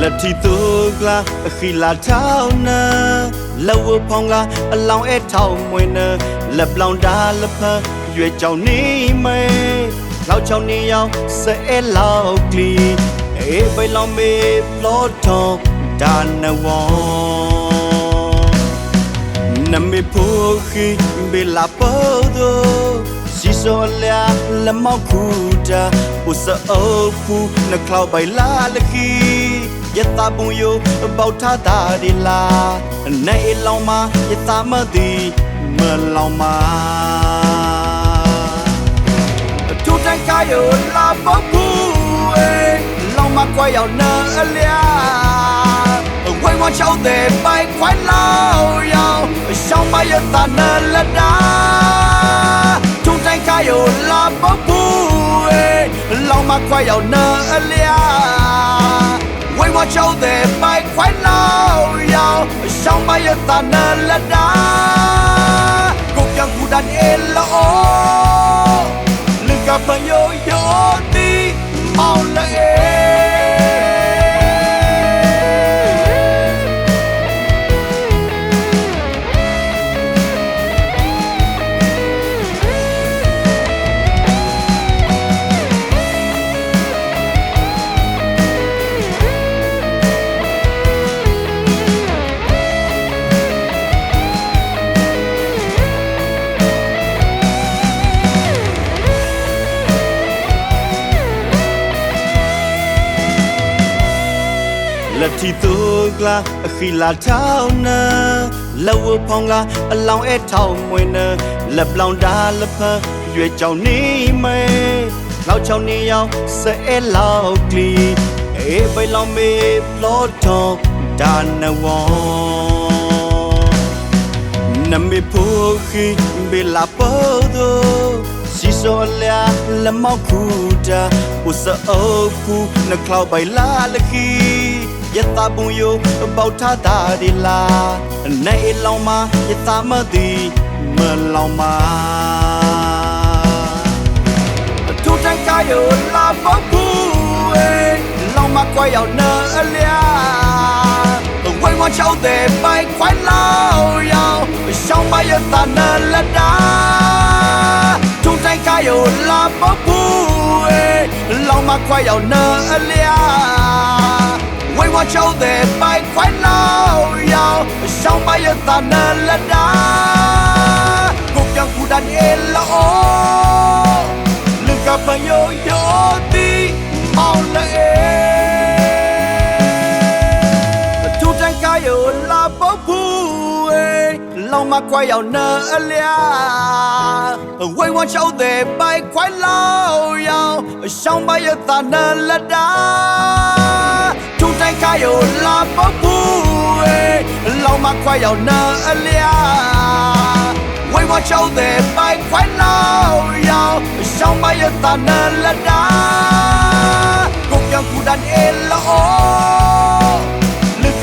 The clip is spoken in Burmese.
လက်ထီသူကလာအခီလာထောင်းနာလက်ဝဖောင်းကအလောင်းအဲထောင်းမွေနာလက်ပလောင်ဒါလက်ဖန်ရွေကြောင်နေမဲလောက်ချောင်းနေရောက်စဲလောက်ကလီအေးပိလောင်မေဖလောထောင်းဒါနဝေါနမေဖိုခိဘေလာပိုဒိုစီဆိုလာလမောက်ခူတာဥစအိုဖူနကလောက်ပိုင်လာလခီ ယတာပုံယိုပေါထားတာဒီလာနေလောင်မယတာမဒီမလောင်မတူတန်ကာယိုလာပေါဘူးအေလောင်မကွာရောက်နာအလျာဝိုင်းဝချောင်းတဲ့ပိုင်ခွိုင်းလောက်ရောက်ရှောင်းမရတာနလက်တာထုံတိုင်းကယောလာပပူလောင်မခွိုင်းရောက်နာအလျာ ပြောင်ကူဒန်အလော လက်ထီသူကလာအခီလာထောင်းနာလက်ဝဖောင်းလာအလောင်းအဲထောင်းမွေနာလက်ပလောင်ဒါလက်ဖန်ရွေကြောင်နေမဲလောက်ချောင်းနေရောက်စဲလောက်ကလီအေးပိလောင်မေဖလောထောင်းဒါနဝေါနမေဖိုခိဘေလာပိုဒိုစီဆိုလာလမောက်ခူတာဥစအိုဖူနကလောက်ပိုင်လာလခီ ယတာပုံယိုပေါထားတာဒီလာနေလောင်မယတာမဒီမလောင်မတူတန်ကာယိုလာပပူလောင်မကွာရောက်နာအလျာဝိုင်းဝချောင်းတဲ့ပိုင်ခွိုင်းလောက်ရောက်ရှောင်းမရတာနလက်တာထုံတိုင်းကယောလာပပူလောင်မခွာရောက်နာအလျာဝိုင်းဝချောင်းတဲ့ပိုင်ခွိုင်းလောက်ရောက်ရှောင်းမရတာနလက်တာကိုပြောင်ကူဒန်အလော လူကပန်ယောယောတီမောင်လေထူတန်ကာယောလာပပူလောင်မခွာရောက်နာအလျာဝိုင်းဝချောက်တဲ့ပိုင်ခွိုင်းလောက်ရောက်ရှောင်းပါရတာနာလက်တာထူတန်ကာယောလာပပူလောင် မခွာရောက်နာအလျာဝိုင်းဝချောက်တဲ့ပိုင်ခွိုင်းလောက်ရောက်ရှောင်းပါရတာနာလက်တာကိုပြောင်ကူဒန်အလော Look